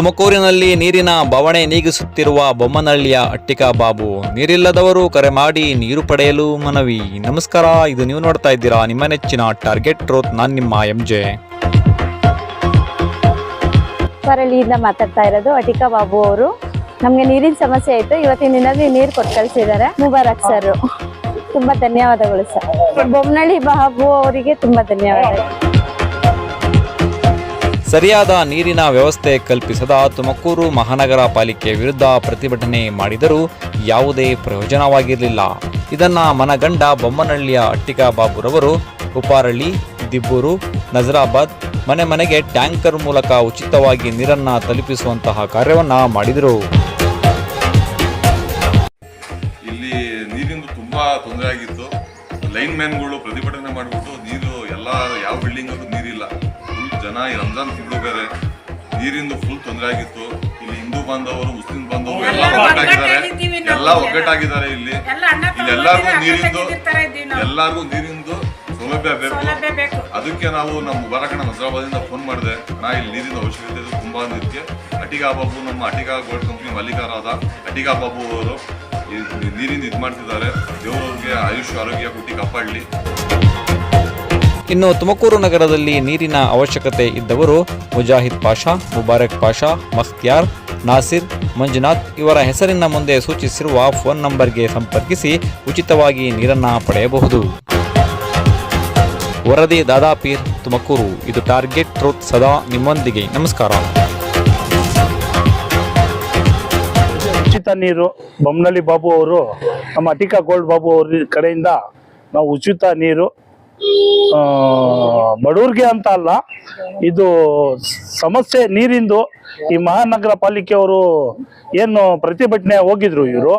ತುಮಕೂರಿನಲ್ಲಿ ನೀರಿನ ಬವಣೆ ನೀಗಿಸುತ್ತಿರುವ ಬೊಮ್ಮನಹಳ್ಳಿಯ ಅಟ್ಟಿಕಾ ಬಾಬು. ನೀರಿಲ್ಲದವರು ಕರೆ ಮಾಡಿ ನೀರು ಪಡೆಯಲು ಮನವಿ. ನಮಸ್ಕಾರ ಇದು ನೀವು ನೋಡ್ತಾ ಇದ್ದೀರಾ ನಿಮ್ಮ ನೆಚ್ಚಿನ ಟಾರ್ಗೆಟ್ ಟ್ರೋತ್ ನಾನು ನಿಮ್ಮ ಎಂ ಜೆ. ಪರಳ್ಳಿಯಿಂದ ಮಾತಾಡ್ತಾ ಇರೋದು ಅಟಿಕಾ ಬಾಬು ಅವರು. ನಮ್ಗೆ ನೀರಿನ ಸಮಸ್ಯೆ ಆಯ್ತು ಇವತ್ತಿನ ದಿನದಲ್ಲಿ ನೀರು ಕೊಟ್ಟು ಕಳಿಸಿದ್ದಾರೆ. ಮುಬಾರಕ್ ಸರ್. ತುಂಬಾ ಧನ್ಯವಾದಗಳು ಸರ್. ಬೊಮ್ಮನಳ್ಳಿ ಬಾಬು ಅವರಿಗೆ ತುಂಬಾ ಧನ್ಯವಾದಗಳು. ಸರಿಯಾದ ನೀರಿನ ವ್ಯವಸ್ಥೆ ಕಲ್ಪಿಸದ ತುಮಕೂರು ಮಹಾನಗರ ಪಾಲಿಕೆ ವಿರುದ್ಧ ಪ್ರತಿಭಟನೆ ಮಾಡಿದರೂ ಯಾವುದೇ ಪ್ರಯೋಜನವಾಗಿರಲಿಲ್ಲ. ಇದನ್ನ ಮನಗಂಡ ಬೊಮ್ಮನಹಳ್ಳಿಯ ಅಟ್ಟಿಕಾ ಬಾಬುರವರು ಉಪಾರಳ್ಳಿ ದಿಬ್ಬೂರು, ನಜರಾಬಾದ್, ಮನೆ ಮನೆಗೆ ಟ್ಯಾಂಕರ್ ಮೂಲಕ ಉಚಿತವಾಗಿ ನೀರನ್ನ ತಲುಪಿಸುವಂತಹ ಕಾರ್ಯವನ್ನ ಮಾಡಿದರು. ಇಲ್ಲಿ ನೀರಿಂದು ತುಂಬಾ ತೊಂದರೆ ಆಗಿತ್ತು. ಲೈನ್ ಮ್ಯಾನ್ಗಳು ಪ್ರತಿಭಟನೆ ಮಾಡಿಬಿಟ್ಟು ನೀರು ಎಲ್ಲ, ಯಾವ ಬಿಲ್ಡಿಂಗ್ ನೀರಿಲ್ಲ. ಜನ ಈ ರಂಜಾನ್ ತಿಂಗಳು ಬೇರೆ. ನೀರಿಂದು ಫುಲ್ ತೊಂದರೆ ಆಗಿತ್ತು. ಇಲ್ಲಿ ಹಿಂದೂ ಬಾಂಧವರು ಮುಸ್ಲಿಂ ಬಾಂಧವರು ಎಲ್ಲ ಒಗ್ಗಟ್ಟಾಗಿದ್ದಾರೆ. ಎಲ್ಲ ಒಗ್ಗಟ್ಟಾಗಿದ್ದಾರೆ ಇಲ್ಲಿ. ಇಲ್ಲಿ ಎಲ್ಲರಿಗೂ ನೀರಿಂದು ಎಲ್ಲರಿಗೂ ನೀರಿಂದು ಸೌಲಭ್ಯ ಬೇಕು. ಅದಕ್ಕೆ ನಾವು ನಮ್ಮ ಬರಕಣ ಹಜರಾಬಾದಿಂದ ಫೋನ್ ಮಾಡಿದೆ. ನಾ ಇಲ್ಲಿ ನೀರಿನ ಅವಶ್ಯಕತೆ ಇದೆ ತುಂಬಾ ನಿತ್ಯ ಅಟಿಗಾ ಬಾಬು ನಮ್ಮ ಅಟಿಗಾ ಗೋಲ್ಡ್ ಕಂಪ್ನಿ ಮಾಲೀಕರಾದ ಅಟಿಗಾ ಬಾಬು ಅವರು ನೀರಿಂದ ಇದು ಮಾಡ್ತಿದ್ದಾರೆ. ದೇವರವ್ರಿಗೆ ಆಯುಷ್ ಆರೋಗ್ಯ ಹುಟ್ಟಿ ಕಾಪಾಡಲಿ. ಇನ್ನು ತುಮಕೂರು ನಗರದಲ್ಲಿ ನೀರಿನ ಅವಶ್ಯಕತೆ ಇದ್ದವರು ಮುಜಾಹಿದ್ ಪಾಷಾ, ಮುಬಾರಕ್ ಪಾಷಾ, ಮಖ್ತಿಯಾರ್, ನಾಸಿರ್, ಮಂಜುನಾಥ್ ಇವರ ಹೆಸರಿನ ಮುಂದೆ ಸೂಚಿಸಿರುವ ಫೋನ್ ನಂಬರ್ಗೆ ಸಂಪರ್ಕಿಸಿ ಉಚಿತವಾಗಿ ನೀರನ್ನು ಪಡೆಯಬಹುದು. ವರದಿ ದಾದಾಪೀರ್, ತುಮಕೂರು. ಇದು ಟಾರ್ಗೆಟ್ ಟ್ರೂತ್ ಸದಾ ನಿಮ್ಮೊಂದಿಗೆ. ನಮಸ್ಕಾರ. ಉಚಿತ ನೀರು ಬೊಮ್ಮನಳ್ಳಿ ಬಾಬು ಅವರು, ನಮ್ಮ ಅಟಿಕಾ ಗೋಲ್ಡ್ ಬಾಬು ಅವ್ರ ಕಡೆಯಿಂದ ನಾವು ಉಚಿತ ನೀರು ಬಡವ್ರಿಗೆ ಅಂತ ಅಲ್ಲ, ಇದು ಸಮಸ್ಯೆ ನೀರಿಂದು ಈ ಮಹಾನಗರ ಪಾಲಿಕೆಯವರು ಏನು ಪ್ರತಿಭಟನೆ ಹೋಗಿದ್ರು ಇವರು,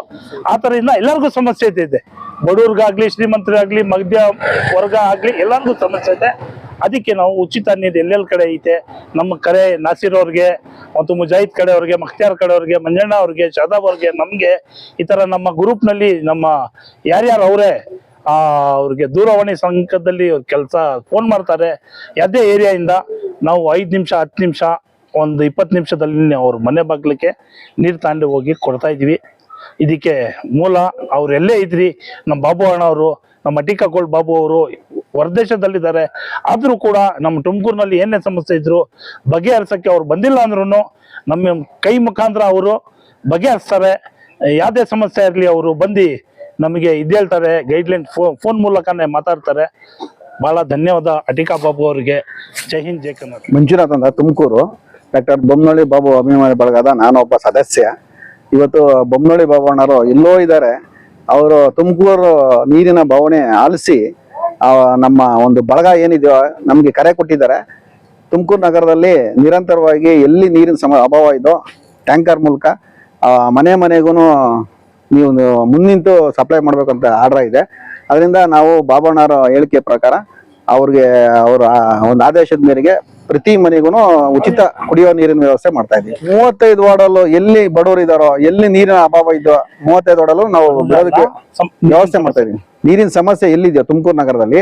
ಆ ಥರದಿಂದ ಎಲ್ಲರಿಗೂ ಸಮಸ್ಯೆ ಇದೆ ಬಡವ್ರಿಗಾಗ್ಲಿ ಶ್ರೀಮಂತರಿಗಾಗ್ಲಿ ಮಧ್ಯ ವರ್ಗ ಆಗ್ಲಿ ಎಲ್ಲರಿಗೂ ಸಮಸ್ಯೆ ಇದೆ. ಅದಕ್ಕೆ ನಾವು ಉಚಿತ ನೀರು ಎಲ್ಲೆಲ್ಲಿ ಕಡೆ ಐತೆ, ನಮ್ಮ ಕರೆ ನಾಸಿರ್ ಅವ್ರಿಗೆ, ಮತ್ತು ಮುಜಾಹಿದ್ ಕಡೆ ಅವ್ರಿಗೆ, ಮಖ್ತಿಯಾರ್ ಕಡೆ ಅವ್ರಿಗೆ, ಮಂಜಣ್ಣ ಅವ್ರಿಗೆ ಶಾದಾಬ್ ಅವ್ರಿಗೆ, ನಮಗೆ ಈ ಥರ ನಮ್ಮ ಗ್ರೂಪ್ನಲ್ಲಿ ನಮ್ಮ ಯಾರ್ಯಾರು ಅವರೇ ಅವ್ರಿಗೆ ದೂರವಾಣಿ ಸಂಘದಲ್ಲಿ ಕೆಲಸ ಫೋನ್ ಮಾಡ್ತಾರೆ. ಯಾವುದೇ ಏರಿಯಾಯಿಂದ ನಾವು ಐದು ನಿಮಿಷ, ಹತ್ತು ನಿಮಿಷ, ಒಂದು ಇಪ್ಪತ್ತು ನಿಮಿಷದಲ್ಲಿ ಅವ್ರ ಮನೆ ಬಾಗ್ಲಿಕ್ಕೆ ನೀರು ತಾಂಡಿ ಹೋಗಿ ಕೊಡ್ತಾ ಇದೀವಿ. ಇದಕ್ಕೆ ಮೂಲ ಅವರೆಲ್ಲೇ ಇದ್ರಿ? ನಮ್ಮ ಬಾಬು ಅಣ್ಣವರು ನಮ್ಮ ಟೀಕಾಗೋಳ್ ಬಾಬು ಅವರು ಹೊರದೇಶದಲ್ಲಿದ್ದಾರೆ. ಆದರೂ ಕೂಡ ನಮ್ಮ ತುಮಕೂರಿನಲ್ಲಿ ಏನೇ ಸಮಸ್ಯೆ ಇದ್ರು ಬಗೆಹರಿಸೋಕ್ಕೆ ಅವ್ರು ಬಂದಿಲ್ಲ ಅಂದ್ರೂ ನಮ್ಮ ಕೈ ಮುಖಾಂತರ ಅವರು ಬಗೆಹರಿಸ್ತಾರೆ. ಯಾವುದೇ ಸಮಸ್ಯೆ ಇರಲಿ ಅವರು ಬಂದು ನಮಗೆ ಇದು ಹೇಳ್ತಾರೆ ಗೈಡ್ಲೈನ್ ಫೋನ್ ಫೋನ್ ಮೂಲಕನೇ ಮಾತಾಡ್ತಾರೆ. ಭಾಳ ಧನ್ಯವಾದ ಅಟಿಕಾ ಬಾಬು ಅವರಿಗೆ. ಜೈ ಹಿಂದ್, ಜೈ ಕನ್ನಡ ಮಂಜುನಾಥ್ ಅಂತ ತುಮಕೂರು. ಡಾಕ್ಟರ್ ಬೊಮ್ಮನಳ್ಳಿ ಬಾಬು ಅಭಿಮಾನಿ ಬಳಗದ ನಾನೊಬ್ಬ ಸದಸ್ಯ. ಇವತ್ತು ಬೊಮ್ಮನಳ್ಳಿ ಬಾಬು ಅಣ್ಣರು ಎಲ್ಲೋ ಇದ್ದಾರೆ. ಅವರು ತುಮಕೂರು ನೀರಿನ ಭಾವನೆ ಆಲಿಸಿ ನಮ್ಮ ಒಂದು ಬಳಗ ಏನಿದೆಯೋ ನಮಗೆ ಕರೆ ಕೊಟ್ಟಿದ್ದಾರೆ. ತುಮಕೂರು ನಗರದಲ್ಲಿ ನಿರಂತರವಾಗಿ ಎಲ್ಲಿ ನೀರಿನ ಸಮ, ಅಭಾವ ಇದೋ ಟ್ಯಾಂಕರ್ ಮೂಲಕ ಮನೆ ಮನೆಗೂ ನೀವು ಮುಂದಿಂತು ಸಪ್ಲೈ ಮಾಡ್ಬೇಕಂತ ಆರ್ಡರ್ ಇದೆ. ಅದರಿಂದ ನಾವು ಬಾಬಣ್ಣವರ ಹೇಳಿಕೆ ಪ್ರಕಾರ ಅವ್ರಿಗೆ ಅವರ ಒಂದು ಆದೇಶದ ಮೇರೆಗೆ ಪ್ರತಿ ಮನೆಗೂ ಉಚಿತ ಕುಡಿಯೋ ನೀರಿನ ವ್ಯವಸ್ಥೆ ಮಾಡ್ತಾ ಇದ್ದೀವಿ. ಮೂವತ್ತೈದು ವಾರ್ಡಲ್ಲೂ ಎಲ್ಲಿ ಬಡವರು ಇದಾರೋ ಎಲ್ಲಿ ನೀರಿನ ಅಭಾವ ಇದ್ದೋ ಮೂವತ್ತೈದು ವಾರ್ಡಲ್ಲೂ ನಾವು ಬೆಳೆದಕ್ಕೆ ವ್ಯವಸ್ಥೆ ಮಾಡ್ತಾ ಇದೀವಿ ನೀರಿನ ಸಮಸ್ಯೆ ಎಲ್ಲಿದೆಯೋ ತುಮಕೂರು ನಗರದಲ್ಲಿ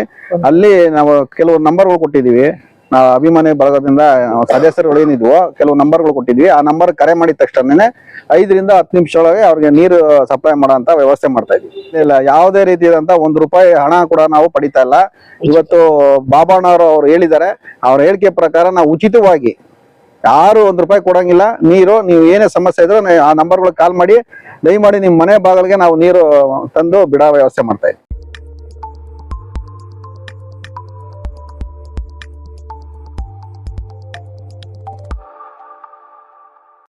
ಅಲ್ಲಿ ನಾವು ಕೆಲವು ನಂಬರ್ಗಳು ಕೊಟ್ಟಿದ್ದೀವಿ. ನಾವು ಅಭಿಮಾನಿ ಬಳಗದಿಂದ ಸದಸ್ಯರುಗಳು ಏನಿದ್ವು, ಕೆಲವು ನಂಬರ್ಗಳು ಕೊಟ್ಟಿದ್ವಿ. ಆ ನಂಬರ್ ಕರೆ ಮಾಡಿದ ತಕ್ಷಣನೇ ಐದರಿಂದ ಹತ್ತು ನಿಮಿಷ ಒಳಗೆ ಅವ್ರಿಗೆ ನೀರು ಸಪ್ಲೈ ಮಾಡೋಂತ ವ್ಯವಸ್ಥೆ ಮಾಡ್ತಾ ಇದ್ವಿ. ಇಲ್ಲ, ಯಾವುದೇ ರೀತಿಯಾದಂತ ಒಂದು ರೂಪಾಯಿ ಹಣ ಕೂಡ ನಾವು ಪಡಿತಾ ಇಲ್ಲ. ಇವತ್ತು ಬಾಬಾಣ್ಣವರು ಅವ್ರು ಹೇಳಿದ್ದಾರೆ. ಅವ್ರ ಹೇಳಿಕೆ ಪ್ರಕಾರ ನಾವು ಉಚಿತವಾಗಿ ಯಾರು ಒಂದ್ ರೂಪಾಯಿ ಕೊಡಂಗಿಲ್ಲ. ನೀರು, ನೀವು ಏನೇ ಸಮಸ್ಯೆ ಇದ್ರೂ ಆ ನಂಬರ್ಗಳಿಗೆ ಕಾಲ್ ಮಾಡಿ, ದಯಮಾಡಿ ನಿಮ್ಮ ಮನೆ ಬಾಗಿಲಿಗೆ ನಾವು ನೀರು ತಂದು ಬಿಡೋ ವ್ಯವಸ್ಥೆ ಮಾಡ್ತಾ